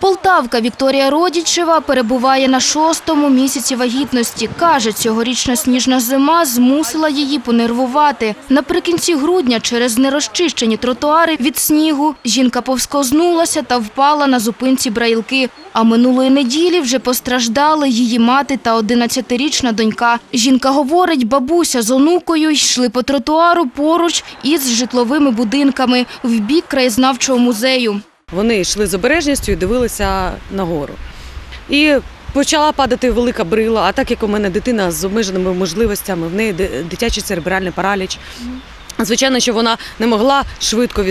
Полтавка Вікторія Родічева перебуває на шостому місяці вагітності. Каже, цьогорічна сніжна зима змусила її понервувати. Наприкінці грудня через нерозчищені тротуари від снігу жінка повскознулася та впала на зупинці браїлки. А минулої неділі вже постраждали її мати та 11-річна донька. Жінка говорить, бабуся з онукою йшли по тротуару поруч із житловими будинками в бік краєзнавчого музею. Вони йшли з обережністю і дивилися нагору. І почала падати велика брила. А так як у мене дитина з обмеженими можливостями, в неї дитячий церебральний параліч. Звичайно, що вона не могла швидко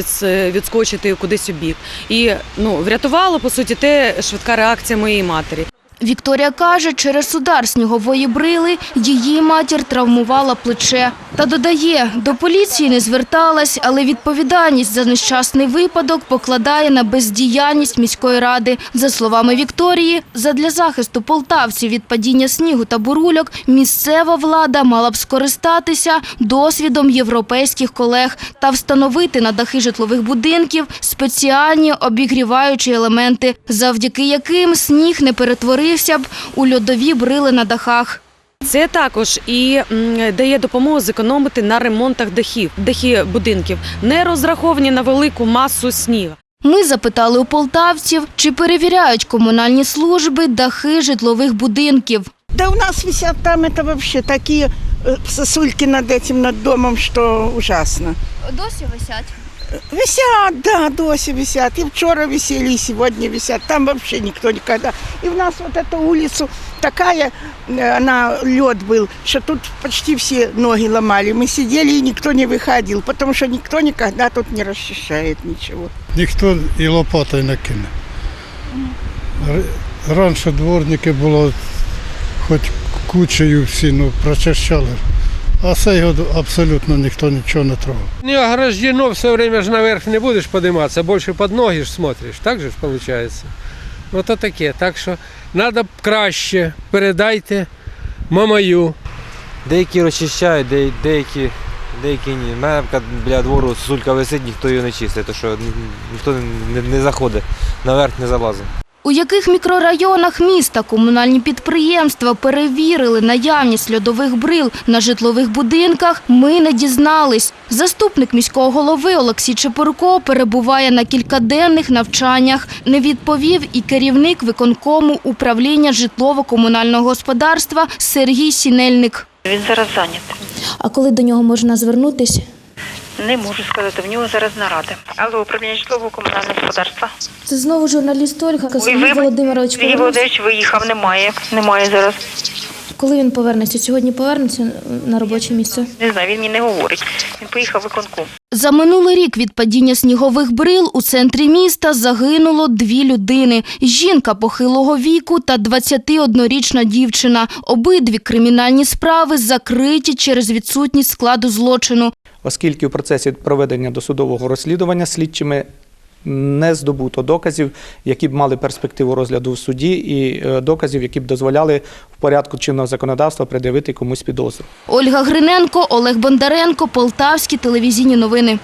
відскочити кудись у бік. І ну, врятувала, по суті, те швидка реакція моєї матері. Вікторія каже, через удар снігової брили її матір травмувала плече. Та додає, до поліції не зверталась, але відповідальність за нещасний випадок покладає на бездіяльність міської ради. За словами Вікторії, задля захисту полтавців від падіння снігу та бурульок місцева влада мала б скористатися досвідом європейських колег та встановити на дахи житлових будинків спеціальні обігріваючі елементи, завдяки яким сніг не перетворився б у льодові брили на дахах. Це також і м, дає допомогу зекономити на ремонтах дахів, дахи будинків, не розраховані на велику масу снігу. Ми запитали у полтавців, чи перевіряють комунальні служби дахи житлових будинків. Да у нас висят там это вообще такие э, сосульки над этим, над домом, что ужасно. Досі висять. Висят, да, доси висят. И вчера висели, и сегодня висят. Там вообще никто никогда. И у нас вот эта улицу такая, э, она лед был, что тут почти все ноги ломали. Мы сидели, и никто не выходил, потому что никто никогда тут не расчищает ничего. ніхто і лопатою не кине. Р- Раніше дворники було хоч кучею всі ну, прочищали, а цей год абсолютно ніхто нічого не трогав. Не ограждено, все время же наверх не будешь подниматься, больше под ноги ж смотришь. Так же ж получается. Вот то таке. Так що треба краще. Передайте мамаю. Деякі розчищають, де- деякі, деякі ні. У мене, наприклад, біля двору сулька висить, ніхто її не чистить, тому що ні- ніхто не, не заходить, наверх не залазить. У яких мікрорайонах міста комунальні підприємства перевірили наявність льодових брил на житлових будинках, ми не дізнались. Заступник міського голови Олексій Чепурко перебуває на кількаденних навчаннях. Не відповів і керівник виконкому управління житлово-комунального господарства Сергій Сінельник. Він зараз зайнятий. А коли до нього можна звернутися? Не можу сказати, в нього зараз наради. Алло, управління житлового комунального господарства. Це знову журналіст Ольга Ой, ви- Сергій Володимирович виїхав, немає. Немає зараз. Коли він повернеться? Сьогодні повернеться на робоче місце? Не знаю, він мені не говорить. Він поїхав виконком. За минулий рік від падіння снігових брил у центрі міста загинуло дві людини. Жінка похилого віку та 21-річна дівчина. Обидві кримінальні справи закриті через відсутність складу злочину. Оскільки у процесі проведення досудового розслідування слідчими не здобуто доказів, які б мали перспективу розгляду в суді, і е, доказів, які б дозволяли в порядку чинного законодавства пред'явити комусь підозру. Ольга Гриненко, Олег Бондаренко, Полтавські телевізійні новини.